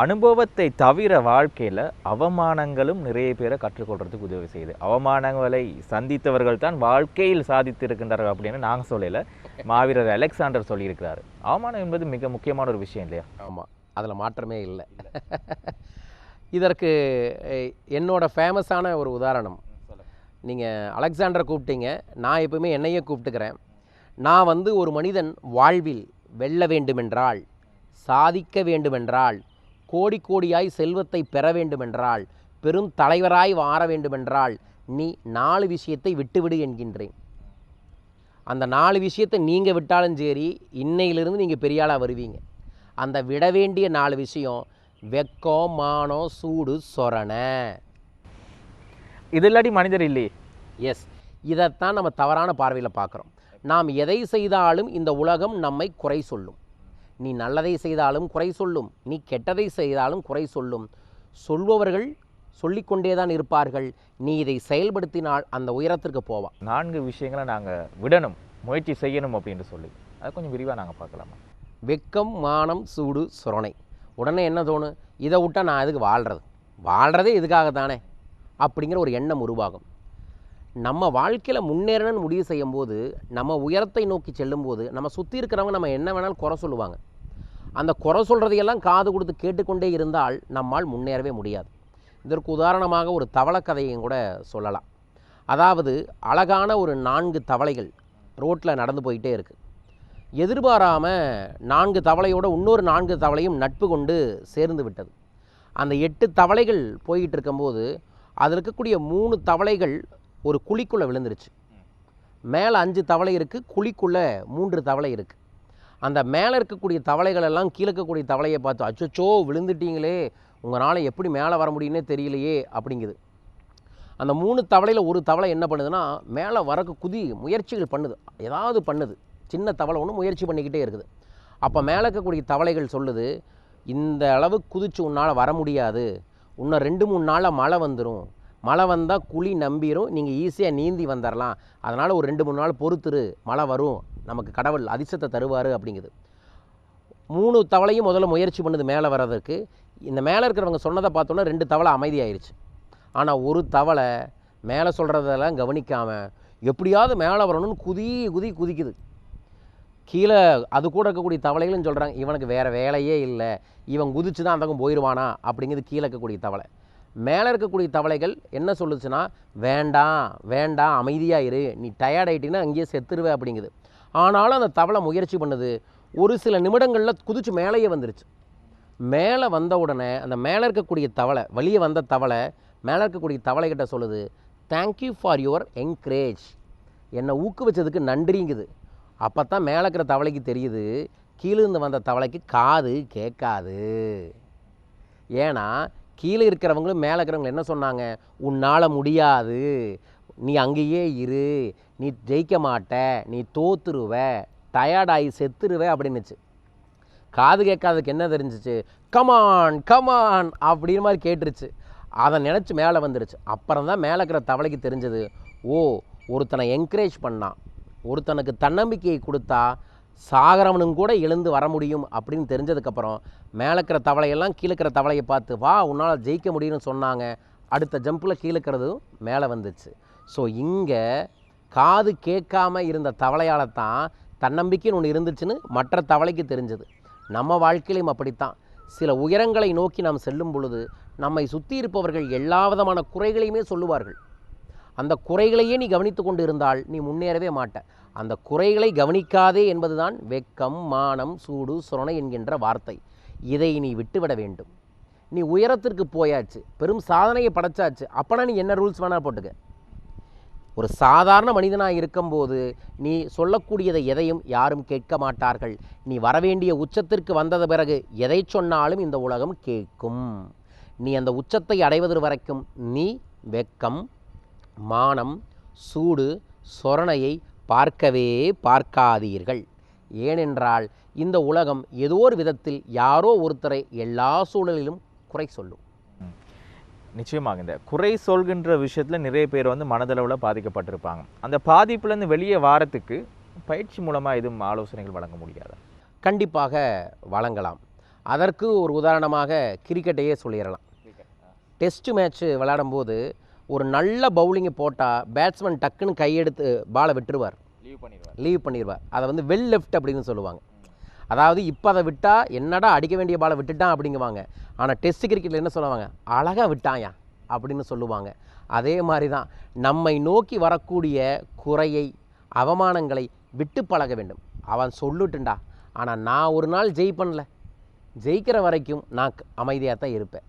அனுபவத்தை தவிர வாழ்க்கையில் அவமானங்களும் நிறைய பேரை கற்றுக்கொள்றதுக்கு உதவி செய்யுது. அவமானங்களை சந்தித்தவர்கள் தான் வாழ்க்கையில் சாதித்திருக்கின்றார்கள் அப்படின்னு நாங்கள் சொல்லல. மாவீரர் அலெக்சாண்டர் சொல்லியிருக்கிறார். அவமானம் என்பது மிக முக்கியமான ஒரு விஷயம் இல்லையா? ஆமாம் அதில் மாற்றமே இல்லை. இதற்கு என்னோட ஃபேமஸான ஒரு உதாரணம். நீங்கள் அலெக்சாண்டரை கூப்பிட்டீங்க. நான் எப்பவுமே என்னையே கூப்பிட்டுக்கிறேன். நான் வந்து ஒரு மனிதன் வாழ்வில் வெல்ல வேண்டுமென்றால் சாதிக்க வேண்டுமென்றால் கோடி கோடியாய் செல்வத்தை பெற வேண்டுமென்றால் பெரும் தலைவராய் வார வேண்டுமென்றால் நீ நாலு விஷயத்தை விட்டுவிடு என்கின்றேன். அந்த நாலு விஷயத்தை நீங்கள் விட்டாலும் சரி இன்னையிலிருந்து நீங்கள் பெரியாளாக வருவீங்க. அந்த விட வேண்டிய நாலு விஷயம் வெக்கம் மானம் சூடு சொரணை. இது இல்லாட்டி மனிதர் இல்லையே? எஸ் இதைத்தான் நம்ம தவறான பார்வையில் பார்க்குறோம். நாம் எதை செய்தாலும் இந்த உலகம் நம்மை குறை சொல்லும். நீ நல்லதை செய்தாலும் குறை சொல்லும். நீ கெட்டதை செய்தாலும் குறை சொல்லும். சொல்பவர்கள் சொல்லிக்கொண்டே தான் இருப்பார்கள். நீ இதை செயல்படுத்தினால் அந்த உயரத்திற்கு போவா. நான்கு விஷயங்களை நாங்கள் விடணும் முயற்சி செய்யணும் அப்படின்னு சொல்லி. அதை கொஞ்சம் விரிவாக நாங்கள் பார்க்கலாமா? வெக்கம் மானம் சூடு சுரணை. உடனே என்ன தோணும்? இதை விட்டால் நான் எதுக்கு வாழ்கிறது வாழ்கிறதே இதுக்காக தானே அப்படிங்கிற ஒரு எண்ணம் உருவாகும். நம்ம வாழ்க்கையில் முன்னேறணும்னு முடிவு செய்யும்போது நம்ம உயரத்தை நோக்கி செல்லும்போது நம்ம சுற்றி இருக்கிறவங்க நம்ம என்ன வேணாலும் குறை சொல்லுவாங்க. அந்த குறை சொல்கிறதையெல்லாம் காது கொடுத்து கேட்டுக்கொண்டே இருந்தால் நம்மால் முன்னேறவே முடியாது. இதற்கு உதாரணமாக ஒரு தவளை கதையும் கூட சொல்லலாம். அதாவது அழகான ஒரு நான்கு தவளைகள் ரோட்டில் நடந்து போயிட்டே இருக்குது எதிர்பாராமல் நான்கு தவளையோட இன்னொரு நான்கு தவளையும் நட்பு கொண்டு சேர்ந்து விட்டது. அந்த எட்டு தவளைகள் போய்கிட்டு இருக்கும்போது அதில் இருக்கக்கூடிய மூணு தவளைகள் ஒரு குழிக்குள்ளே விழுந்துருச்சு. மேலே அஞ்சு தவளை இருக்குது குழிக்குள்ளே மூன்று தவளை இருக்குது அந்த மேலே இருக்கக்கூடிய தவளைகள் எல்லாம் கீழே இருக்கக்கூடிய தவளையை பார்த்து அச்சச்சோ விழுந்துட்டீங்களே உங்களால் எப்படி மேலே வர முடியும்னே தெரியலையே அப்படிங்குது. அந்த மூணு தவளையில் ஒரு தவளை என்ன பண்ணுதுன்னா மேலே வரக்கு குதி முயற்சிகள் பண்ணுது. ஏதாவது பண்ணுது. சின்ன தவளை ஒன்று முயற்சி பண்ணிக்கிட்டே இருக்குது. அப்போ மேலே இருக்கக்கூடிய தவளைகள் சொல்லுது இந்த அளவு குதிச்சு உன்னால் வர முடியாது. இன்னும் ரெண்டு மூணு நாளில் மழை வந்துடும் மழை வந்தால் குழி நம்பிரும். நீங்கள் ஈஸியாக நீந்தி வந்துடலாம் அதனால் ஒரு ரெண்டு மூணு நாள் பொறுத்துரு. மழை வரும். நமக்கு கடவுள் அதிர்ஷ்டத்தை தருவார் அப்படிங்குது. மூணு தவளையும் முதல்ல முயற்சி பண்ணுது மேலே வர்றதுக்கு. இந்த மேலே இருக்கிறவங்க சொன்னதை பார்த்தோன்னே ரெண்டு தவளை அமைதியாயிருச்சு. ஆனால் ஒரு தவளை மேலே சொல்கிறதெல்லாம் கவனிக்காமல் எப்படியாவது மேலே வரணும்னு குதி குதி குதிக்குது. கீழே அது கூட இருக்கக்கூடிய தவளைகளும் சொல்கிறாங்க இவனுக்கு வேறு வேலையே இல்லை. இவன் குதிச்சு தான் அந்த பக்கம் போயிடுவானா அப்படிங்கிறது கீழே இருக்கக்கூடிய தவளை. மேலே இருக்கக்கூடிய தவளைகள் என்ன சொல்லுச்சுன்னா வேண்டாம் வேண்டாம் அமைதியாக இரு. நீ டயர்ட் ஆகிட்டிங்கன்னா அங்கேயே செத்துருவே அப்படிங்குது. ஆனாலும் அந்த தவளை முயற்சி பண்ணுது. ஒரு சில நிமிடங்களில் குதிச்சு மேலேயே வந்துருச்சு. மேலே வந்த உடனே அந்த மேலே இருக்கக்கூடிய தவளை வெளியே வந்த தவளை மேலே இருக்கக்கூடிய தவளைகிட்ட சொல்லுது தேங்க்யூ ஃபார் யுவர் என்கரேஜ் என்னை ஊக்குவிச்சதுக்கு நன்றிங்குது. அப்போ தான் மேலே இருக்கிற தவளைக்கு தெரியுது கீழேருந்து வந்த தவளைக்கு காது கேட்காது. ஏன்னா கீழே இருக்கிறவங்களும் மேலே இருக்கிறவங்க என்ன சொன்னாங்க? உன்னால் முடியாது. நீ அங்கேயே இரு. நீ ஜெயிக்க மாட்ட. நீ தோத்துருவ. டயர்டாகி செத்துருவ அப்படின்னுச்சு. காது கேட்காததுக்கு என்ன தெரிஞ்சிச்சு? கமான் கமான் அப்படின்னு மாதிரி கேட்டுருச்சு. அதை நினச்சி மேலே வந்துருச்சு. அப்புறம் தான் மேலே இருக்கிற தவளைக்கு தெரிஞ்சது. ஓ ஒருத்தனை என்கரேஜ் பண்ணான். ஒருத்தனுக்கு தன்னம்பிக்கையை கொடுத்தா சாகரவனும் கூட எழுந்து வர முடியும் அப்படின்னு தெரிஞ்சதுக்கப்புறம் மேலே இருக்கிற தவளையெல்லாம் கீழே இருக்கிற தவளையை பார்த்து வா உன்னால் ஜெயிக்க முடியும்னு சொன்னாங்க. அடுத்த ஜம்பில் கீழே இருக்கிறதும் மேலே வந்துச்சு. ஸோ இங்கே காது கேட்காம இருந்த தவளையால் தான் தன்னம்பிக்கைன்னு ஒன்று இருந்துச்சுன்னு மற்ற தவளைக்கு தெரிஞ்சது. நம்ம வாழ்க்கையிலும் அப்படித்தான். சில உயரங்களை நோக்கி நாம் செல்லும் பொழுது நம்மை சுற்றி இருப்பவர்கள் எல்லா விதமான குறைகளையுமே சொல்லுவார்கள். அந்த குறைகளையே நீ கவனித்து கொண்டு இருந்தால் நீ முன்னேறவே மாட்ட. அந்த குறைகளை கவனிக்காதே என்பதுதான் வெக்கம் மானம் சூடு சுரணை என்கின்ற வார்த்தை. இதை நீ விட்டுவிட வேண்டும். நீ உயரத்திற்கு போயாச்சு பெரும் சாதனையை படைச்சாச்சு அப்போனா நீ என்ன ரூல்ஸ் வேணால் போட்டுக்க. ஒரு சாதாரண மனிதனாக இருக்கும்போது நீ சொல்லக்கூடியதை எதையும் யாரும் கேட்க மாட்டார்கள். நீ வரவேண்டிய உச்சத்திற்கு வந்தது பிறகு எதை சொன்னாலும் இந்த உலகம் கேட்கும். நீ அந்த உச்சத்தை அடைவது வரைக்கும் நீ வெக்கம் மானம் சூடு சொரணையை பார்க்கவே பார்க்காதீர்கள். ஏனென்றால் இந்த உலகம் ஏதோ ஒரு விதத்தில் யாரோ ஒருத்தரை எல்லா சூழலிலும் குறை சொல்லும். நிச்சயமாக இந்த குறை சொல்கின்ற விஷயத்தில் நிறைய பேர் வந்து மனதளவில் பாதிக்கப்பட்டிருப்பாங்க. அந்த பாதிப்புலேருந்து வெளியே வாரத்துக்கு பயிற்சி மூலமாக எதுவும் ஆலோசனைகள் வழங்க முடியாதா? கண்டிப்பாக வழங்கலாம். அதற்கு ஒரு உதாரணமாக கிரிக்கெட்டையே சொல்லிடலாம். டெஸ்ட் மேட்ச் விளையாடும்போது ஒரு நல்ல பவுலிங்கை போட்டால் பேட்ஸ்மேன் டக்குன்னு கையெடுத்து பாலை விட்டுருவார். லீவ் பண்ணிடுவார். லீவ் பண்ணிடுவார். அதை வந்து வெல் லெஃப்ட் அப்படின்னு சொல்லுவாங்க. அதாவது இப்போ அதை விட்டால் என்னடா அடிக்க வேண்டிய பாலை விட்டுட்டான் அப்படிங்குவாங்க. ஆனால் டெஸ்ட் கிரிக்கெட்டில் என்ன சொல்லுவாங்க? அழகாக விட்டாயா? அப்படின்னு சொல்லுவாங்க. அதே மாதிரி தான் நம்மை நோக்கி வரக்கூடிய குறையை அவமானங்களை விட்டு பழக வேண்டும். அவன் சொல்லுட்டுண்டா. ஆனால் நான் ஒரு நாள் ஜெயிப்பேன்ல. ஜெயிக்கிற வரைக்கும் நான் அமைதியாக தான் இருப்பேன்.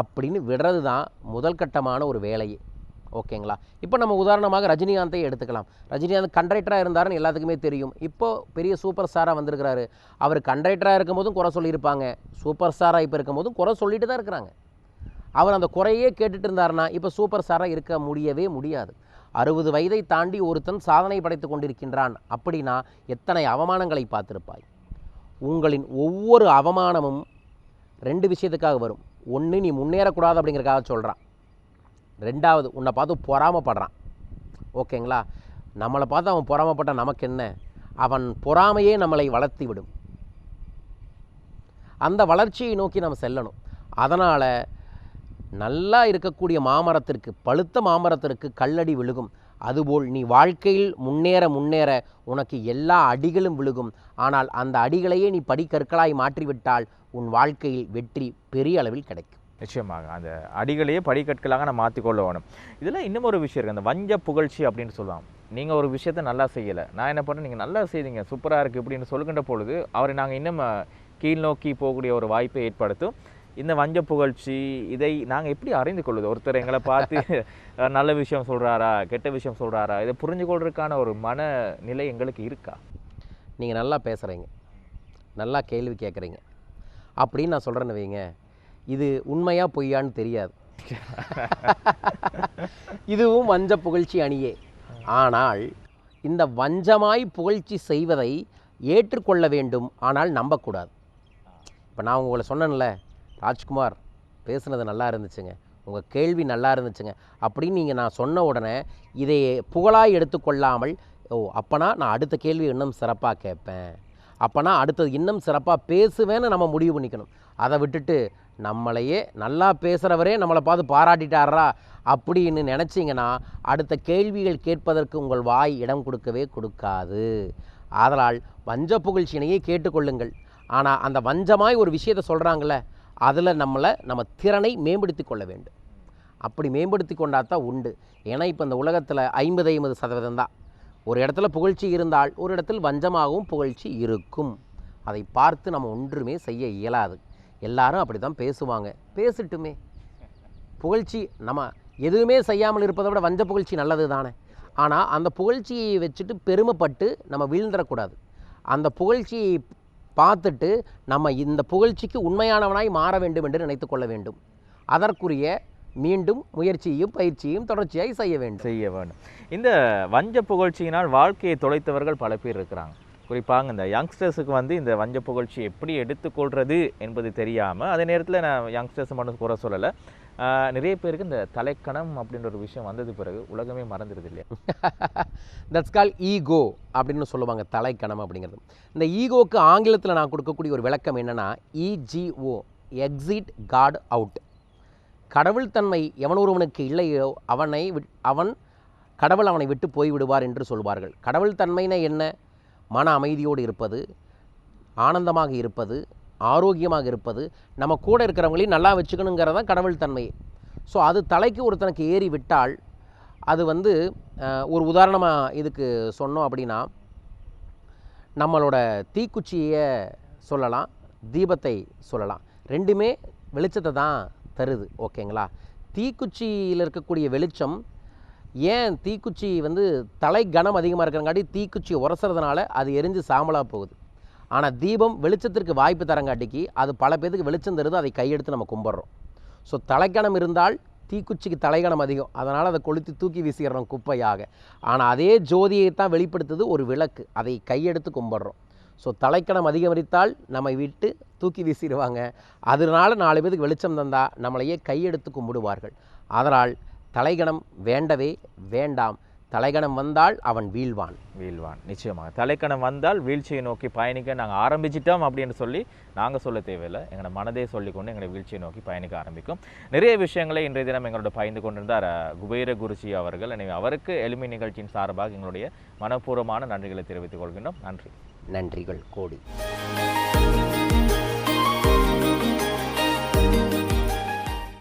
அப்படின்னு விடுறது தான் முதல் கட்டமான ஒரு வேலையே. ஓகேங்களா? இப்போ நம்ம உதாரணமாக ரஜினிகாந்தை எடுத்துக்கலாம். ரஜினிகாந்த் கண்ட்ரைட்டராக இருந்தாருன்னு எல்லாத்துக்குமே தெரியும். இப்போது பெரிய சூப்பர் ஸ்டாராக வந்திருக்கிறாரு. அவர் கண்ட்ரைட்டராக இருக்கும்போதும் குறை சொல்லியிருப்பாங்க. சூப்பர் ஸ்டாராக இப்போ இருக்கும்போதும் குறை சொல்லிட்டு தான் இருக்கிறாங்க. அவர் அந்த குறையே கேட்டுட்டு இருந்தாருன்னா இப்போ சூப்பர் ஸ்டாராக இருக்க முடியவே முடியாது. அறுபது வயதை தாண்டி ஒருத்தன் சாதனை படைத்து கொண்டிருக்கின்றான் அப்படின்னா எத்தனை அவமானங்களை பார்த்துருப்பாய்? உங்களின் ஒவ்வொரு அவமானமும் ரெண்டு விஷயத்துக்காக வரும். ஒன்று நீ முன்னேறக்கூடாது அப்படிங்கிறக்காக சொல்கிறான் ரெண்டாவது உன்னை பார்த்து பொறாமப்படுறான். ஓகேங்களா? நம்மளை பார்த்து அவன் பொறாமப்பட்ட நமக்கு என்ன? அவன் பொறாமையே நம்மளை வளர்த்தி விடும். அந்த வளர்ச்சியை நோக்கி நம்ம செல்லணும். அதனால் நல்லா இருக்கக்கூடிய மாமரத்திற்கு பழுத்த மாமரத்திற்கு கல்லடி விழுகும். அதுபோல் நீ வாழ்க்கையில் முன்னேற முன்னேற உனக்கு எல்லா அடிகளும் விழுகும். ஆனால் அந்த அடிகளையே நீ படிக்கற்களாய் மாற்றிவிட்டால் உன் வாழ்க்கையில் வெற்றி பெரிய அளவில் கிடைக்கும். நிச்சயமாக. அந்த அடிகளையே படிக்கற்களாக நம்ம மாற்றிக்கொள்ள வேணும். இதில் இன்னும் ஒரு விஷயம் இருக்குது. அந்த வஞ்ச புகழ்ச்சி அப்படின்னு சொல்லுவாங்க நீங்கள் ஒரு விஷயத்தை நல்லா செய்யலை. நான் என்ன பண்ணேன்? நீங்கள் நல்லா செய்தீங்க. சூப்பராக இருக்குது இப்படின்னு சொல்லுகின்ற பொழுது அவரை நாங்கள் இன்னும் கீழ் நோக்கி போகக்கூடிய ஒரு வாய்ப்பை ஏற்படுத்தும். இந்த வஞ்ச புகழ்ச்சி இதை நாங்கள் எப்படி அறிந்து கொள்வது? ஒருத்தர் எங்களை பார்த்து நல்ல விஷயம் சொல்கிறாரா கெட்ட விஷயம் சொல்கிறாரா இதை புரிஞ்சு கொள்றதுக்கான ஒரு மன நிலை எங்களுக்கு இருக்கா? நீங்கள் நல்லா பேசுகிறீங்க நல்லா கேள்வி கேட்குறீங்க அப்படின்னு நான் சொல்கிறேன்னு வைங்க. இது உண்மையாக பொய்யான்னு தெரியாது. இதுவும் வஞ்ச புகழ்ச்சி அணியே. ஆனால் இந்த வஞ்சமாய் புகழ்ச்சி செய்வதை ஏற்றுக்கொள்ள வேண்டும். ஆனால் நம்பக்கூடாது. இப்போ நான் உங்களை சொன்னேன்ல ராஜ்குமார் பேசுனது நல்லா இருந்துச்சுங்க. உங்கள் கேள்வி நல்லா இருந்துச்சுங்க. அப்படின்னு நீங்கள் நான் சொன்ன உடனே இதை புகழாய் எடுத்துக்கொள்ளாமல் ஓ அப்போனா நான் அடுத்த கேள்வி இன்னும் சிறப்பாக கேட்பேன். அப்போனா அடுத்தது இன்னும் சிறப்பாக பேசுவேன்னு நம்ம முடிவு பண்ணிக்கணும். அதை விட்டுட்டு நம்மளையே நல்லா பேசுகிறவரே நம்மளை பார்த்து பாராட்டிட்டாரா அப்படின்னு நினச்சிங்கன்னா அடுத்த கேள்விகள் கேட்பதற்கு உங்கள் வாய் இடம் கொடுக்கவே கொடுக்காது. ஆதலால் வஞ்ச புகழ்ச்சியினையே கேட்டுக்கொள்ளுங்கள். ஆனால் அந்த வஞ்சமாய் ஒரு விஷயத்தை சொல்கிறாங்கள அதில் நம்மளை நம்ம திறனை மேம்படுத்தி கொள்ள வேண்டும். அப்படி மேம்படுத்தி கொண்டா தான் உண்டு. ஏன்னா இப்போ இந்த உலகத்தில் ஐம்பது ஐம்பது சதவீதம் தான். ஒரு இடத்துல புகழ்ச்சி இருந்தால் ஒரு இடத்தில் வஞ்சமாகவும் புகழ்ச்சி இருக்கும். அதை பார்த்து நம்ம ஒன்றுமே செய்ய இயலாது. எல்லாரும் அப்படி தான் பேசுவாங்க. பேசட்டுமே. புகழ்ச்சி நம்ம எதுவுமே செய்யாமல் இருப்பதை விட வஞ்ச புகழ்ச்சி நல்லது தானே. ஆனால் அந்த புகழ்ச்சியை வச்சுட்டு பெருமைப்பட்டு நம்ம வீழ்ந்துடக்கூடாது அந்த புகழ்ச்சியை பார்த்துட்டு நம்ம இந்த புகழ்ச்சிக்கு உண்மையானவனாய் மாற வேண்டும் என்று நினைத்து கொள்ள வேண்டும். அதற்குரிய மீண்டும் முயற்சியும் பயிற்சியும் தொடர்ச்சியாய் செய்ய வேண்டும். செய்ய வேண்டும். இந்த வஞ்ச புகழ்ச்சியினால் வாழ்க்கையை தொலைத்தவர்கள் பல பேர் இருக்கிறாங்க. குறிப்பாக இந்த யங்ஸ்டர்ஸுக்கு வந்து இந்த வஞ்ச புகழ்ச்சி எப்படி எடுத்துக்கொள்வது என்பது தெரியாமல் அதே நேரத்தில் நான் யங்ஸ்டர்ஸ் மட்டும் குறை சொல்லலை. நிறைய பேருக்கு இந்த தலைக்கணம் அப்படின்ற ஒரு விஷயம் வந்தது பிறகு உலகமே மறந்துடுது இல்லையா? தட்ஸ் கால் ஈகோ அப்படின்னு சொல்லுவாங்க தலைக்கணம் அப்படிங்கிறது. இந்த ஈகோக்கு ஆங்கிலத்தில் நான் கொடுக்கக்கூடிய ஒரு விளக்கம் என்னென்னா இஜிஓ எக்ஸிட் காட் அவுட் கடவுள் தன்மை எவன் ஒருவனுக்கு இல்லையோ அவனை விட்- அவன் கடவுள் அவனை விட்டு போய் விடுவார் என்று சொல்வார்கள். கடவுள் தன்மைனா என்ன? மன அமைதியோடு இருப்பது ஆனந்தமாக இருப்பது ஆரோக்கியமாக இருப்பது நம்ம கூட இருக்கிறவங்களையும் நல்லா வச்சுக்கணுங்கிறது தான் கடவுள் தன்மை. ஸோ அது தலைக்கு ஒருத்தனுக்கு ஏறி விட்டால் அது வந்து ஒரு உதாரணமாக இதுக்கு சொன்னோம் அப்படின்னா நம்மளோட தீக்குச்சியை சொல்லலாம் தீபத்தை சொல்லலாம். ரெண்டுமே வெளிச்சத்தை தான் தருது ஓகேங்களா? தீக்குச்சியில் இருக்கக்கூடிய வெளிச்சம் ஏன் தீக்குச்சி வந்து தலை கனம் அதிகமாக இருக்கிறங்காட்டி தீக்குச்சி உரசுறதுனால அது எரிஞ்சு சாம்பலாக போகுது? ஆனால் தீபம் வெளிச்சத்திற்கு வாய்ப்பு தரங்காட்டிக்கு அது பல பேருக்கு வெளிச்சம் தருது அதை கையெடுத்து நம்ம கும்பிட்றோம். ஸோ தலைக்கணம் இருந்தால் தீக்குச்சிக்கு தலைகணம் அதிகம். அதனால் அதை கொளுத்தி தூக்கி வீசிடுறோம் குப்பையாக. ஆனால் அதே ஜோதியை தான் வெளிப்படுத்துது ஒரு விளக்கு. அதை கையெடுத்து கும்பிட்றோம். ஸோ தலைக்கணம் அதிகரித்தால் நம்மை விட்டு தூக்கி வீசிடுவாங்க. அதனால நாலு பேருக்கு வெளிச்சம் தந்தால் நம்மளையே கையெடுத்து கும்பிடுவார்கள். அதனால் தலைகணம் வேண்டவே வேண்டாம். தலைகணம் வந்தால் அவன் வீழ்வான். வீழ்வான். நிச்சயமாக. தலைக்கணம் வந்தால் வீழ்ச்சியை நோக்கி பயணிக்க நாங்கள் ஆரம்பிச்சிட்டோம் அப்படின்னு சொல்லி நாங்கள் சொல்ல தேவையில்லை. எங்களோட மனதே சொல்லிக்கொண்டு எங்களை வீழ்ச்சியை நோக்கி பயணிக்க ஆரம்பிக்கும். நிறைய விஷயங்களை இன்றைய தினம் எங்களோட பயந்து கொண்டிருந்தார் குபேர குருஜி அவர்கள். எனவே அவருக்கு எளிமை நிகழ்ச்சியின் சார்பாக எங்களுடைய மனப்பூர்வமான நன்றிகளை தெரிவித்துக் கொள்கின்றோம். நன்றி. நன்றிகள். கோடி.